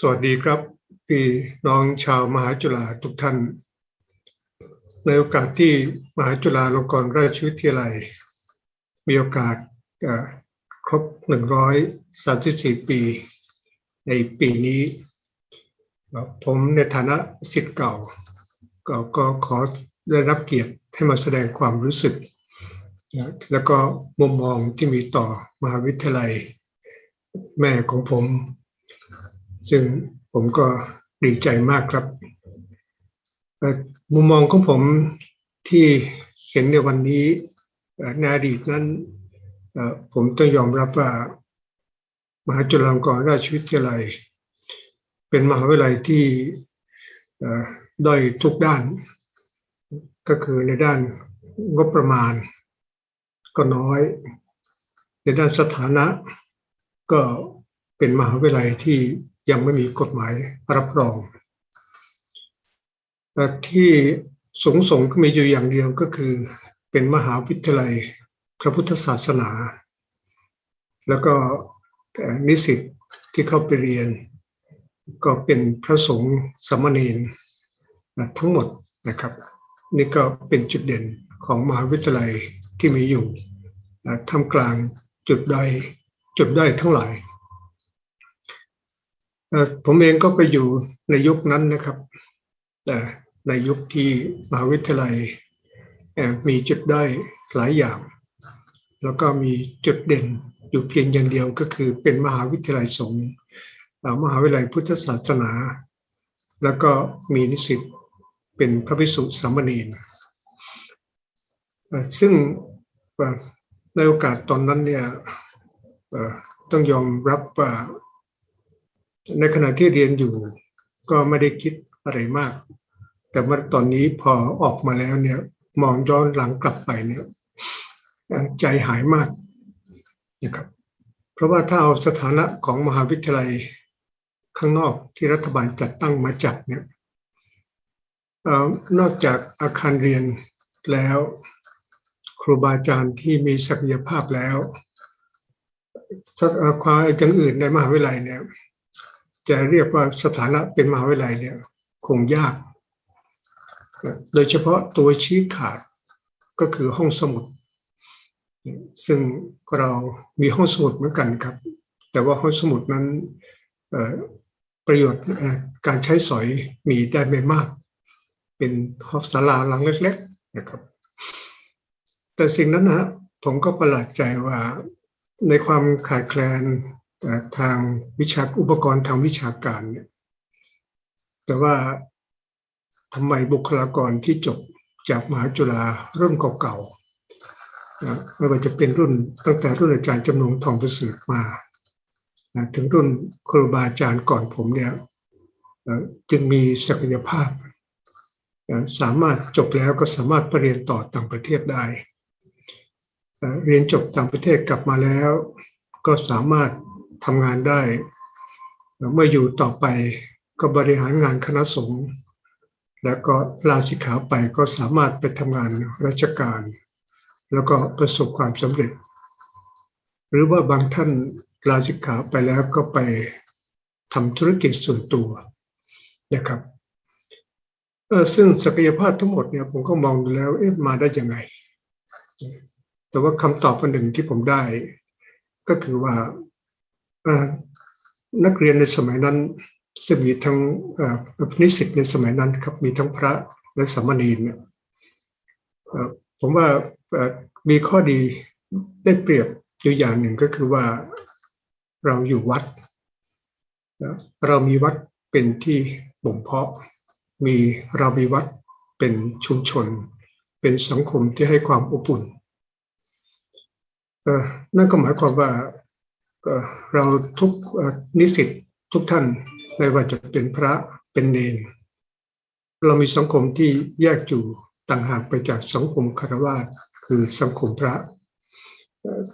สวัสดีครับ พี่น้องชาวมหาจุฬาทุกท่าน ในโอกาสที่มหาจุฬาลงกรณราชวิทยาลัย มีโอกาสเอ่อครบ 134 ปี ในปีนี้ ผมในฐานะสิทธิ์เก่าก็ก็ขอได้รับเกียรติให้มาแสดงความรู้สึก แล้วก็มุมมองที่มีต่อมหาวิทยาลัย แม่ของผม ซึ่งผมก็ดีใจมากครับ มุมมองของผมที่เห็นในวันนี้ในอดีตนั้นผมต้องยอมรับว่ามหาจุฬาลงกรณราชวิทยาลัย เป็นมหาวิทยาลัยที่ด้อยทุกด้าน ก็คือในด้านงบประมาณ ก็น้อย ในด้านสถานะ ก็เป็นมหาวิทยาลัยที่ ยังไม่มีกฎหมายรับรองที่สงสงก็มีอยู่อย่างเดียวก็คือ เป็นมหาวิทยาลัยพระพุทธศาสนา แล้วก็นิสิตที่เข้าไปเรียน ก็เป็นพระสงฆ์สมณรนทั้งหมดนะครับ นี่ก็เป็นจุดเด่นของมหาวิทยาลัยที่มีอยู่ท่ามกลางจุดใดจุดได้ทั้งหลาย ผมเองก็ไปอยู่ในยุคนั้นนะครับในยุคที่มหาวิทยาลัยมีจุดได้อยหลายอย่าง แล้วก็มีจุดเด่นอยู่เพียงอย่างเดียวก็คือเป็นมหาวิทยาลัยสงฆ์มหาวิทยาลัยพุทธศาสนา แล้วก็มีนิสิตเป็นพระภิกษุสามเณรซึ่งในโอกาสตอนนั้นเนี่ยต้องยอมรับว่า ในขณะที่เรียนอยู่ก็ไม่ได้คิดอะไรมาก แต่ว่าตอนนี้พอออกมาแล้วเนี่ย มองย้อนหลังกลับไปเนี่ยใจหายมากนะครับ เพราะว่าถ้าเอาสถานะของมหาวิทยาลัยข้างนอกที่รัฐบาลจัดตั้งมาจัดเนี่ยอนอกจากอาคารเรียนแล้ว ครูบาอาจารย์ที่มีศักยภาพแล้วความอย่างอื่นในมหาวิทยาลัยเนี่ย จะเรียกว่าสถานะเป็นมหาวิทยาลัยเนี่ยคงยาก โดยเฉพาะตัวชี้ขาดก็คือห้องสมุด ซึ่งเรามีห้องสมุดเหมือนกันครับ แต่ว่าห้องสมุดนั้นประโยชน์การใช้สอยมีได้ไม่มาก เป็นห้องศาลาหลังเล็ก ๆนะครับ แต่สิ่งนั้นนะฮะผมก็ประหลาดใจว่าในความขาดแคลน ทางวิชาอุปกรณ์ทางวิชาการเนี่ยแต่ว่าทำไมบุคลากรที่จบจากมหาจุฬารุ่นเก่าๆนะไม่ว่าจะเป็นรุ่นตั้งแต่รุ่นอาจารย์จำนงทองประเสริฐมานะถึงรุ่นครูบาอาจารย์ก่อนผมเนี่ยจึงมีศักยภาพนะสามารถจบแล้วก็สามารถไปเรียนต่อต่างประเทศได้ เรียนจบต่างประเทศกลับมาแล้ว ก็สามารถ ทำงานได้ เมื่ออยู่ต่อไปก็บริหารงานคณะสงฆ์แล้วก็ลาสิกขาไปก็สามารถไปทำงานราชการ แล้วก็ประสบความสำเร็จ หรือว่าบางท่านลาสิกขาไปแล้วก็ไปทำธุรกิจส่วนตัวนะครับเออซึ่งศักยภาพทั้งหมดเนี่ยผมก็มองดูแล้วเอ๊ะมาได้ยังไง แต่ว่าคำตอบอันหนึ่งที่ผมได้ ก็คือว่า นักเรียนในสมัยนั้นซึ่งมีทั้งนิสิตในสมัยนั้นครับมีทั้งพระและสามเณรเนี่ยผมว่ามีข้อดีได้เปรียบอยู่อย่างหนึ่งก็คือว่าเราอยู่วัด เรามีวัดเป็นที่บ่มเพาะ มีเรามีวัดเป็นชุมชน เป็นสังคมที่ให้ความอบอุ่นนั่นก็หมายความว่า เราทุกนิสิตทุกท่านไม่ว่าจะเป็นพระเป็นเนนเรามีสังคมที่แยกอยู่ต่างหากไปจากสังคมคารวาสคือสังคมพระ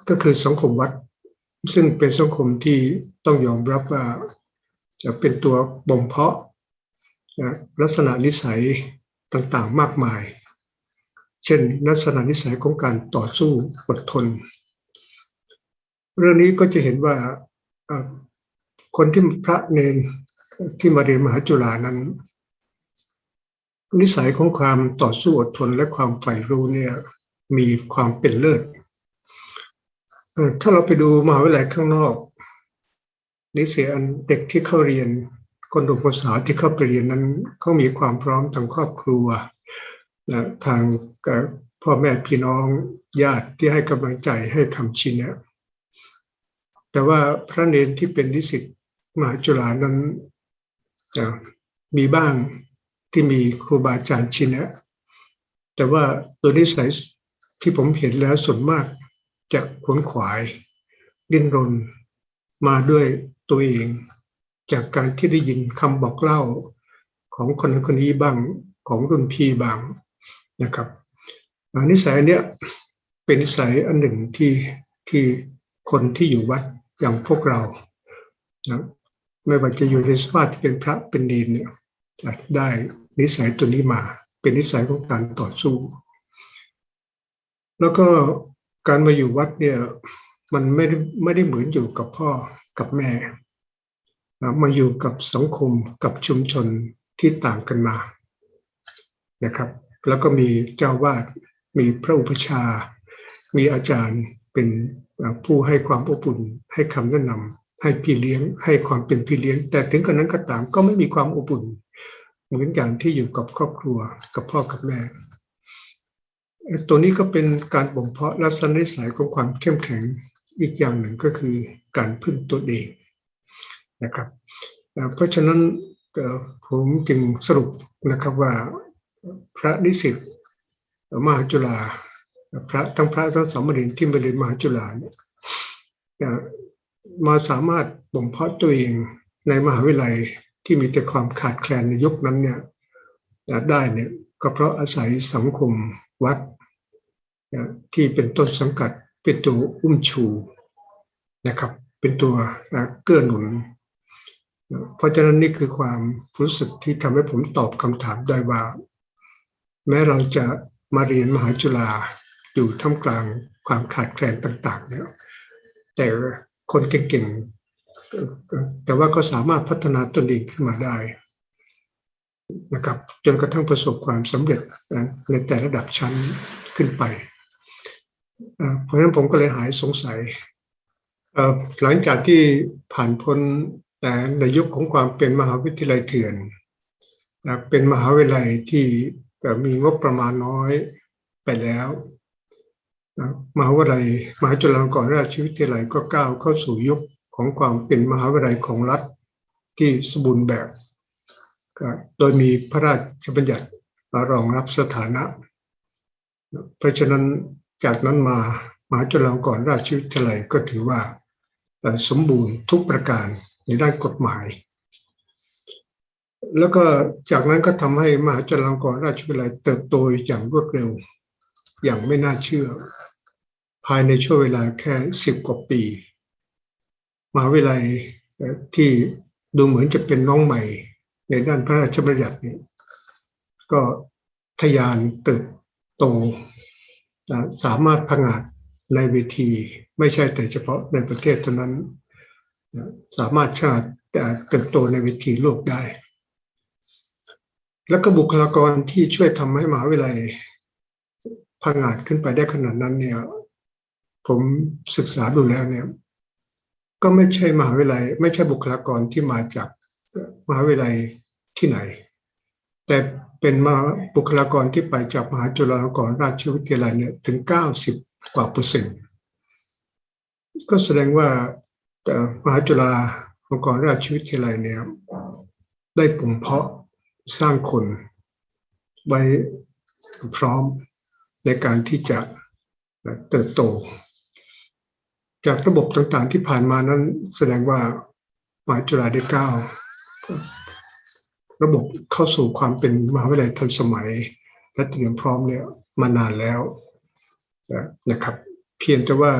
ก็คือสังคมวัด ซึ่งเป็นสังคมที่ต้องยอมรับว่าจะเป็นตัวบ่มเพาะลักษณะนิสัยต่างๆมากมาย เช่น ลักษณะนิสัยของการต่อสู้อดทน เรื่องนี้ก็จะเห็นว่าคนที่พระเนนที่มาเรียนมหาจุฬานั้น นิสัยของความต่อสู้อดทนและความใฝ่รู้เนี่ยมีความเป็นเลิศถ้าเราไปดูมหาวิทยาลัยข้างนอก นิสิตอันเด็กที่เข้าเรียน คนดุภาษาที่เข้าไปเรียนนั้นเขามีความพร้อมทางครอบครัวนะทางพ่อแม่พี่น้องญาติที่ให้กำลังใจให้คำชี้แนะ แต่ว่าพระเนนที่เป็นนิสิตมหาจุฬานั้นมีบ้างที่มีครูบาอาจารย์ชี้แนะ แต่ว่าตัวนิสัยที่ผมเห็นแล้วส่วนมากจะขวนขวาย ดิ้นรนมาด้วยตัวเอง จากการที่ได้ยินคำบอกเล่าของคนนั้คนนี้บ้างของรุ่นพี่บ้างนะครับนิสัยเนี้ยเป็นนิสัยอันหนึ่งที่ที่คนที่อยู่วัด อย่างพวกเรานะไม่ว่าจะอยู่ในสภาพที่เป็นพระเป็นเนรเนี่ยได้นิสัยตัวนี้มา เป็นนิสัยของการต่อสู้ แล้วก็การมาอยู่วัดเนี่ย มันไม่ได้ไม่ได้เหมือนอยู่กับพ่อกับแม่นะมาอยู่กับสังคมกับชุมชนที่ต่างกันมานะครับ แล้วก็มีเจ้าวาดมีพระอุปชา มีอาจารย์เป็น ผู้ให้ความอบอุ่นให้คำแนะนำให้พี่เลี้ยง ให้ความเป็นพี่เลี้ยง แต่ถึงกระนั้นก็ตามก็ไม่มีความอบอุ่น เหมือนอย่างที่อยู่กับครอบครัวกับพ่อกับแม่ตัวนี้ก็เป็นการบ่มเพาะลักษณะนิสัยของความเข้มแข็งอีกอย่างหนึ่งก็คือการพึ่งตัวเองนะครับ เพราะฉะนั้นผมจึงสรุปนะครับว่าพระนิสิตมหาจุฬา พระทั้งพระทั้งสามเณรที่มาเรียนมหาจุฬาเนี่ยมาสามารถบ่มเพาะตัวเองในมหาวิทยาลัยที่มีแต่ความขาดแคลนในยุคนั้นเนี่ยได้เนี่ยก็เพราะอาศัยสังคมวัดที่เป็นต้นสังกัดเป็นตัวอุ้มชูนะครับ เป็นตัวเกื้อหนุน เพราะฉะนั้นนี่คือความรู้สึกที่ทำให้ผมตอบคำถามได้ว่า แม้เราจะมาเรียนมหาจุฬา อยู่ท่ามกลางความขาดแคลนต่างๆเนี่ยแต่คนเก่งๆ แต่ว่าก็สามารถพัฒนาตนเองขึ้นมาได้นะครับจนกระทั่งประสบความสำเร็จในแต่ระดับชั้นขึ้นไป เพราะฉะนั้นผมก็เลยหายสงสัย หลังจากที่ผ่านพ้นแต่ในยุคของความเป็นมหาวิทยาลัยเถื่อนนะเป็นมหาวิทยาลัยที่มีงบประมาณน้อยไปแล้ว มหาวิทยาลัยมหาจุฬาลงกรณราชวิทยาลัยก็ก้าวเข้าสู่ยุคของความเป็นมหาวิทยาลัยของรัฐที่สมบูรณ์แบบ โดยมีพระราชบัญญัติมารองรับสถานะ เพราะฉะนั้นจากนั้นมามหาจุฬาลงกรณราชวิทยาลัยก็ถือว่าสมบูรณ์ทุกประการในด้านกฎหมาย แล้วก็จากนั้นก็ทำให้มหาจุฬาลงกรณราชวิทยาลัยเติบโตอย่างรวดเร็ว อย่างไม่น่าเชื่อ ภายในช่วงเวลาแค่สิบกว่าปีมหาวิทยาลัยที่ดูเหมือนจะเป็นน้องใหม่ ในด้านพระราชบัญญัตินี้ก็ทะยานเติบโตสามารถผงาดในเวทีไม่ใช่แต่เฉพาะในประเทศเท่านั้น สามารถชาติเติบโตในเวทีโลกได้ แล้วก็บุคลากรที่ช่วยทำให้มหาวิทยาลัย ผงอาดขึ้นไปได้ขนาดนั้นเนี่ย ผมศึกษาดูแล้วเนี่ย ก็ไม่ใช่มหาวิทยาลัย ไม่ใช่บุคลากรที่มาจากมหาวิทยาลัยที่ไหน แต่เป็นมาบุคลากรที่ไปจากมหาจุฬาลงกรณราชวิทยาลัยเนี่ยถึง 90 กว่าเปอร์เซ็นต์ก็แสดงว่าเอ่มหาจุฬาลงกรณราชวิทยาลัยเนี่ยได้ปุ่มเพาะสร้างคนไว้พร้อม ในการที่จะเติบโต จากระบบต่างๆที่ผ่านมานั้นแสดงว่ามหาจุฬาได้ก้าวระบบเข้าสู่ความเป็นมหาวิทยาลัยทันสมัย และเตรียมพร้อมเนี่ยมานานแล้วนะครับ เพียงแต่ว่า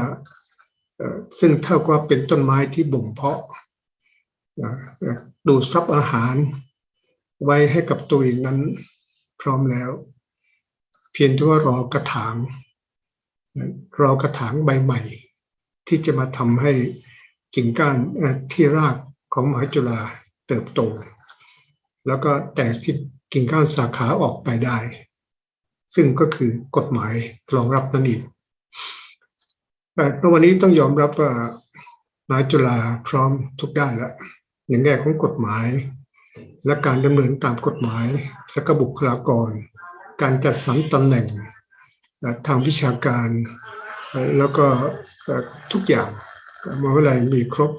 ซึ่งเท่ากับเป็นต้นไม้ที่บ่มเพาะนะดูดซับอาหารไว้ให้กับตัวเองนั้นพร้อมแล้ว เพียงแต่ว่ารอกระถางรอกระถางใบใหม่ ที่จะมาทำให้กิ่งก้านที่รากของมหาจุฬาเติบโต แล้วก็แตกที่กิ่งก้านสาขาออกไปได้ ซึ่งก็คือกฎหมายรองรับนั่นเองแต่วันนี้ต้องยอมรับว่ามหาจุฬาพร้อมทุกด้านแล้วในแง่ของกฎหมาย และการดำเนินตามกฎหมายและก็บุคลากร การจัดสรรตำแหน่งทางวิชาการ แล้วก็ทุกอย่างมหาวิทยาลัยมีครบ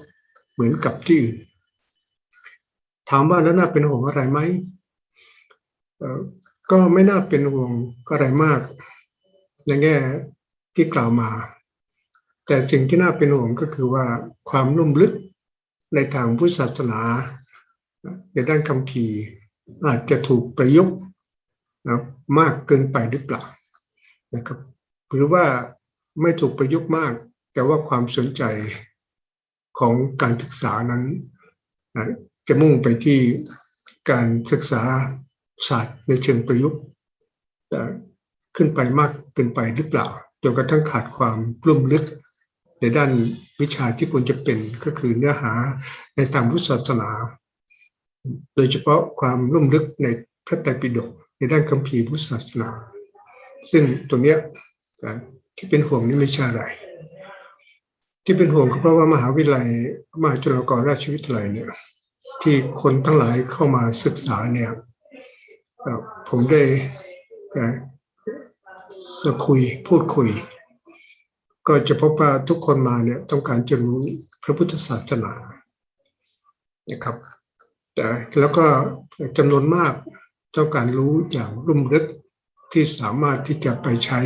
เหมือนกับที่อื่น ถามว่าแล้วน่าเป็นห่วงอะไรไหมก็ไม่น่าเป็นห่วงอะไรมากในแง่ที่กล่าวมา แต่สิ่งที่น่าเป็นห่วงก็คือว่าความลุ่มลึกในทางพุทธศาสนา ในด้านคำพีอาจจะถูกประยุกต์ นะมากเกินไปหรือเปล่านะครับ หรือว่าไม่ถูกประยุกต์มาก แต่ว่าความสนใจของการศึกษานั้นนะจะมุ่งไปที่การศึกษาศาสตร์ในเชิงประยุกต์ขึ้นไปมากเกินไปหรือเปล่าจนกระทั่งขาดความรุ่มลึก ในด้านวิชาที่ควรจะเป็นก็คือเนื้อหาในทางพุทธศาสนา โดยเฉพาะความรุ่มลึกในพระไตรปิฎก ด้านคัมภีร์พุทธศาสนา ซึ่งตัวเนี้ยที่เป็นห่วงนี่ไม่ใช่อะไร ที่เป็นห่วงก็เพราะว่ามหาวิทยาลัยมหาจุฬาลงกรณราชวิทยาลัยเนี่ยที่คนทั้งหลายเข้ามาศึกษาเนี่ยผมได้จะคุยพูดคุย ก็จะพบว่าทุกคนมาเนี่ยต้องการจะรู้พระพุทธศาสนานะครับแต่แล้วก็จำนวนมาก ต้องการรู้อย่างรุ่มลึกที่สามารถที่จะไปใช้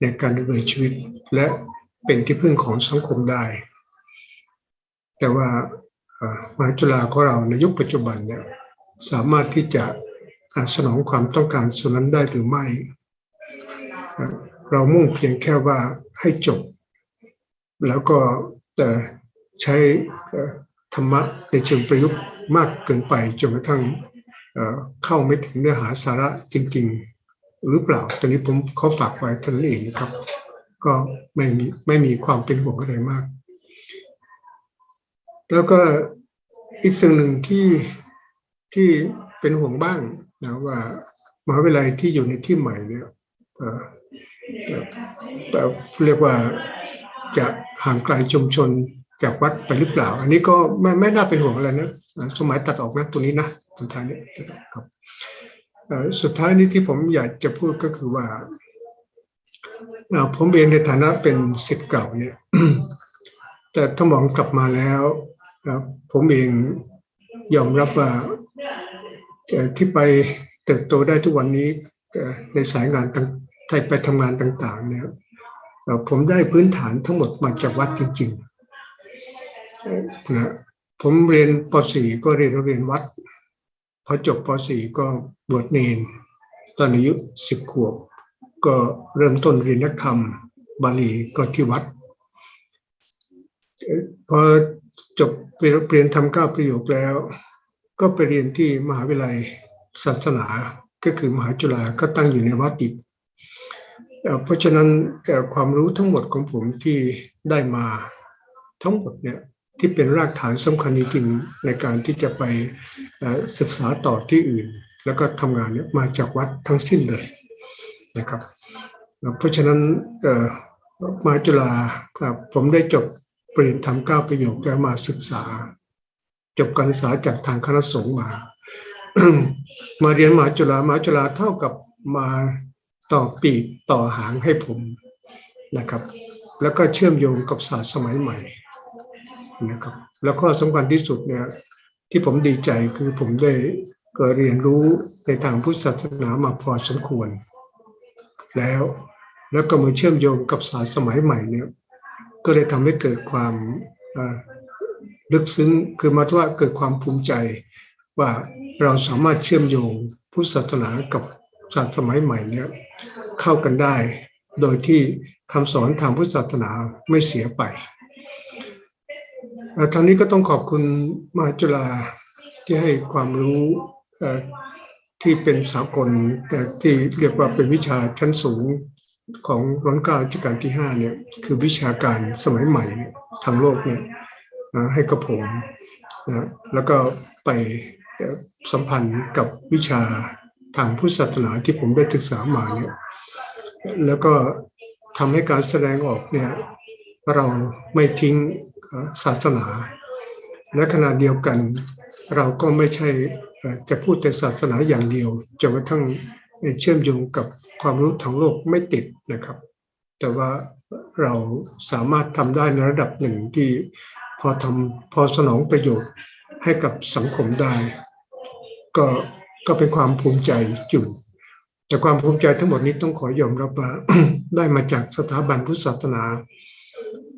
ในการดำเนินชีวิต และเป็นที่พึ่งของสังคมได้ แต่ว่ามหาจุฬาของเราในยุคปัจจุบันเนี่ยสามารถที่จะสนองความต้องการส่วนนั้นได้หรือไม่ เรามุ่งเพียงแค่ว่าให้จบ แล้วก็แต่ใช้ธรรมะในเชิงประยุกต์มากเกินไปจนกระทั่ง เข้าไม่ถึงเนื้อหาสาระจริง ๆ หรือเปล่าตอนนี้ผมขอฝากไว้ท่านเองนะครับ ก็ไม่มีไม่มีความเป็นห่วงอะไรมาก แล้วก็อีกสิ่งหนึ่งที่ที่เป็นห่วงบ้างนะว่ามหาวิทยาลัยที่อยู่ในที่ใหม่เนี่ยแบบเรียกว่าจะห่างไกลชุมชน จากวัดไปหรือเปล่า อันนี้ก็ไม่ไม่น่าเป็นห่วงอะไรนะสมัยตัดออกนะตรงนี้นะสุดท้ายนี้ครับสุดท้ายนี้ที่ผมอยากจะพูดก็คือว่าผมเองในฐานะเป็นศิษย์เก่าเนี่ย แต่ถ้ามองกลับมาแล้วผมเองยอมรับว่าที่ไปเติบโตได้ทุกวันนี้ในสายงานต่างไทยไปทำงานต่าง ๆ เนี่ยผมได้พื้นฐานทั้งหมดมาจากวัดจริง ๆ นะผมเรียนป .4 ก็เรียนโรงเรียนวัด พอจบป .4 ก็บวชเนน ตอนอายุสิบขวบ ก็เริ่มต้นเรียนนักธรรม บาลีก็ที่วัด พอจบเรียนทำก้าประโยคแล้ว ก็ไปเรียนที่มหาวิทยาลัยศาสนา ก็คือมหาจุฬาก็ตั้งอยู่ในวัดอีกเพราะฉะนั้นความรู้ทั้งหมดของผมที่ได้มาทั้งหมดเนี่ย ที่เป็นรากฐานสำคัญจริงในการที่จะไปศึกษาต่อที่อื่น แล้วก็ทำงานเนี่ยมาจากวัดทั้งสิ้นเลยนะครับ เพราะฉะนั้นมาจุฬาผมได้จบเปลี่ยนทำก้าประโยคแล้วมาศึกษา จบการศึกษาจากทางคณะสงฆ์มา มาเรียนมาจุฬามาจุฬาเท่ากับมาต่อปีกต่อหางให้ผมนะครับ แล้วก็เชื่อมโยงกับศาสตร์สมัยใหม่ นะครับ แล้วก็สำคัญที่สุดเนี่ยที่ผมดีใจคือผมได้ก็เรียนรู้ในทางพุทธศาสนามาพอสมควร แล้วแล้วก็มาเชื่อมโยงกับศาสตร์สมัยใหม่เนี่ย ก็เลยทำให้เกิดความลึกซึ้งคือมาว่าเกิดความภูมิใจว่าเราสามารถเชื่อมโยงพุทธศาสนากับศาสตร์สมัยใหม่เนี่ยเข้ากันได้ โดยที่คำสอนทางพุทธศาสนาไม่เสียไป ทางนี้ก็ต้องขอบคุณมหาจุฬาที่ให้ความรู้ที่เป็นสากลที่เรียกว่าเป็นวิชาชั้นสูงของรัชกาลรัชกาลที่5เนี่ยคือวิชาการสมัยใหม่ทางโลกเนี่ยให้กับผมนะแล้วก็ไปสัมพันธ์กับวิชาทางพุทธศาสนาที่ผมได้ศึกษามาเนี่ยแล้วก็ทำให้การแสดงออกเนี่ยเราไม่ทิ้ง ศาสนา และขณะเดียวกัน เราก็ไม่ใช่จะพูดแต่ศาสนาอย่างเดียวจนกระทั่งเชื่อมโยงกับความรู้ทางโลกไม่ติดนะครับ แต่ว่าเราสามารถทำได้ในระดับหนึ่งที่พอทำพอสนองประโยชน์ให้กับสังคมได้ ก็ก็เป็นความภูมิใจอยู่แต่ความภูมิใจทั้งหมดนี้ต้องขอยอมรับว่าได้มาจากสถาบันพุทธศาสนา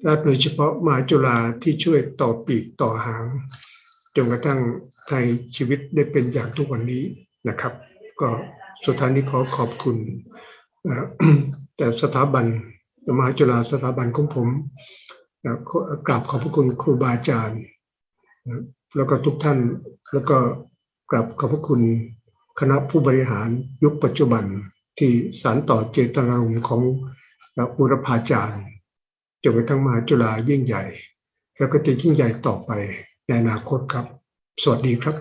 และโดยเฉพาะมหาจุฬาที่ช่วยต่อปีกต่อหางจนกระทั่งไทยชีวิตได้เป็นอย่างทุกวันนี้นะครับ ก็สุดท้ายนี้ขอขอบคุณแต่สถาบันมหาจุฬาสถาบันของผมกราบขอบพระคุณครูบาอาจารย์ แล้วก็ทุกท่านแล้วก็กราบขอบพระคุณคณะผู้บริหารยุคปัจจุบันที่สานต่อเจตนารมณ์ของบุรพาจารย์ จนกระทั่งมหาจุฬายิ่งใหญ่ แล้วก็จะยิ่งใหญ่ต่อไปในอนาคตครับ สวัสดีครับ